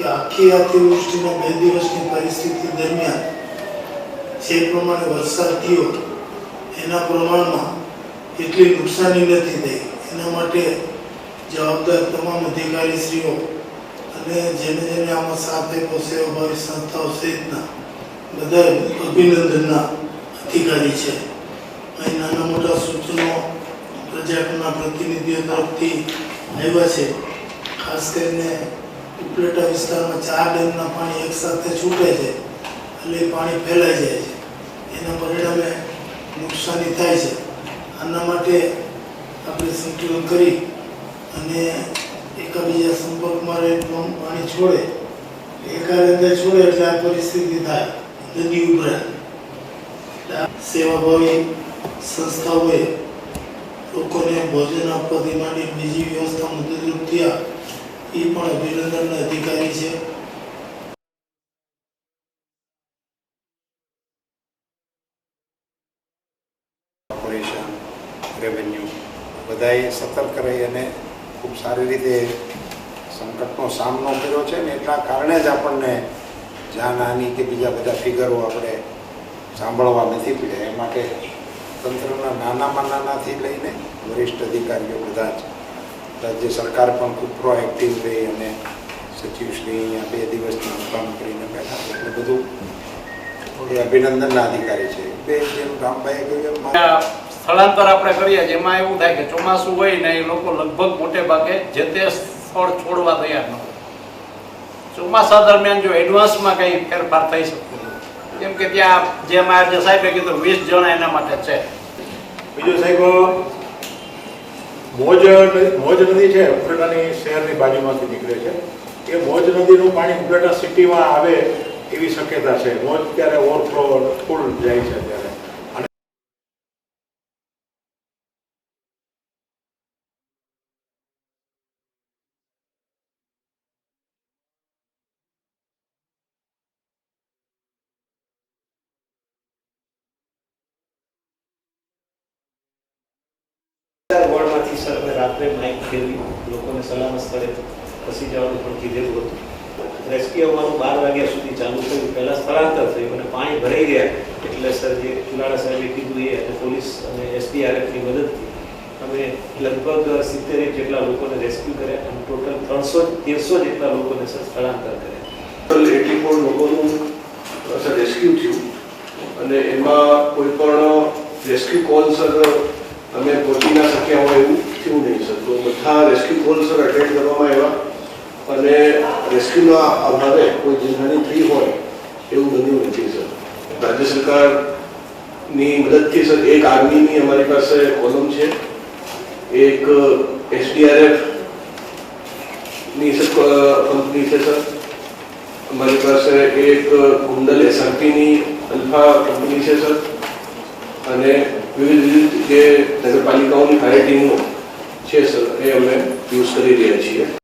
કે આખી અતિવૃષ્ટિના બે દિવસની પરિસ્થિતિ દરમિયાન જે પ્રમાણે વરસાદ થયો, એના પ્રમાણમાં એટલી નુકસાની નથી થઈ. એના માટે જવાબદાર તમામ અધિકારીશ્રીઓ અને જેને જેને આમાં સાથ સેવાભાવી સંસ્થાઓ સહિતના બધા અભિનંદનના અધિકારી છે. અહીં નાના મોટા સૂચનો પ્રજાના પ્રતિનિધિઓ તરફથી આવ્યા છે. ખાસ કરીને ઉપલેટા વિસ્તારમાં ચાર ડેમના પાણી એકસાથે છૂટે છે એટલે પાણી ફેલાઈ જાય છે. એના પરિણામે નુકસાની થાય છે. આના માટે આપણે સંકલન કરી અને એકબીજા સંપર્કમાં રહી પાણી છોડે. એકાદ છોડે એટલે આ પરિસ્થિતિ થાય. નદી ઉભરાય સેવાભાવી સંસ્થાઓએ લોકોને ભોજન આપવાથી માંડી બીજી વ્યવસ્થા મદદરૂપ થયા. એ પણ અભિનંદનના અધિકારી છે. બધાએ સતર્ક રહી અને ખૂબ સારી રીતે સંકટનો સામનો કર્યો છે ને એટલા કારણે જ આપણને જાનહાની કે બીજા બધા ફિગરો આપણે સાંભળવા નથી પડ્યા એ માટે તંત્રના નાનામાં નાનાથી લઈને વરિષ્ઠ અધિકારીઓ બધા જ રાજ્ય સરકાર પણ ખૂબ પ્રોએક્ટિવ રહી અને સચિવશ્રી અહીંયા બે દિવસની મુકામ કરીને બેઠા એટલે બધું એ અભિનંદનના અધિકારી છે. બે જેમ રામભાઈએ કહ્યું સ્થળાંતર આપણે કરીએ જેમાં એમાં એવું થાય કે ચોમાસું હોય ને એ લોકો લગભગ મોટે ભાગે જે તે સ્થળ છોડવા તૈયાર ન હોય. ચોમાસા દરમિયાન જો એડવાન્સમાં કંઈ ફેરફાર થઈ શકતું નથી. કેમ કે ત્યાં જે આજે સાહેબે કીધું વીસ જણા એના માટે છે. બીજું સાહેબ મોજ મોજ નદી છે ઉપલેટાની શહેરની બાજુમાંથી નીકળે છે. એ મોજ નદીનું પાણી ઉપલેટા સિટીમાં આવે એવી શક્યતા છે. મોજ ત્યારે ઓવરફ્લો ફૂલ જાય છે ત્યારે અને સર, અમે રાત્રે માઇક ફેરવી લોકોને સલામત સ્થળે ખસી જવાનું પણ કીધેલું હતું. રેસ્ક્યુ અમારું બાર વાગ્યા સુધી ચાલુ થયું. પહેલાં સ્થળાંતર થયું અને પાણી ભરાઈ ગયા. એટલે સર, જે ચુલાડા સાહેબે કીધું એ અને પોલીસ અને એસડીઆરએફની મદદથી અમે લગભગ સિત્તેર જેટલા લોકોને રેસ્ક્યુ કર્યા અને ટોટલ ત્રણસો તેરસો જેટલા લોકોને સર સ્થળાંતર કર્યા. એટી ફોર લોકોનું, સર રેસ્ક્યુ થયું. અને એમાં કોઈ પણ રેસ્ક્યુ કોલ સર, અમે પહોંચી ના શક્યા હોય એવું થયું નહીં સર તો બધા રેસ્ક્યુ કોલ સર અટેન્ડ કરવામાં આવ્યા. અને રેસ્ક્યુના અભાવે કોઈ જીવહાની થઈ હોય એવું બન્યું નથી સર રાજ્ય સરકારની મદદથી સર એક આર્મીની અમારી પાસે કોલમ છે. એક એસડીઆરએફની સર કંપની છે સર અમારી પાસે એક કુંડલ એસઆરપીની અલ્ફા કંપની છે સર અને વિવિધ વિવિધ જે નગરપાલિકાઓની ફાયર ટીમો છે સર એ અમે યુઝ કરી રહ્યા છીએ.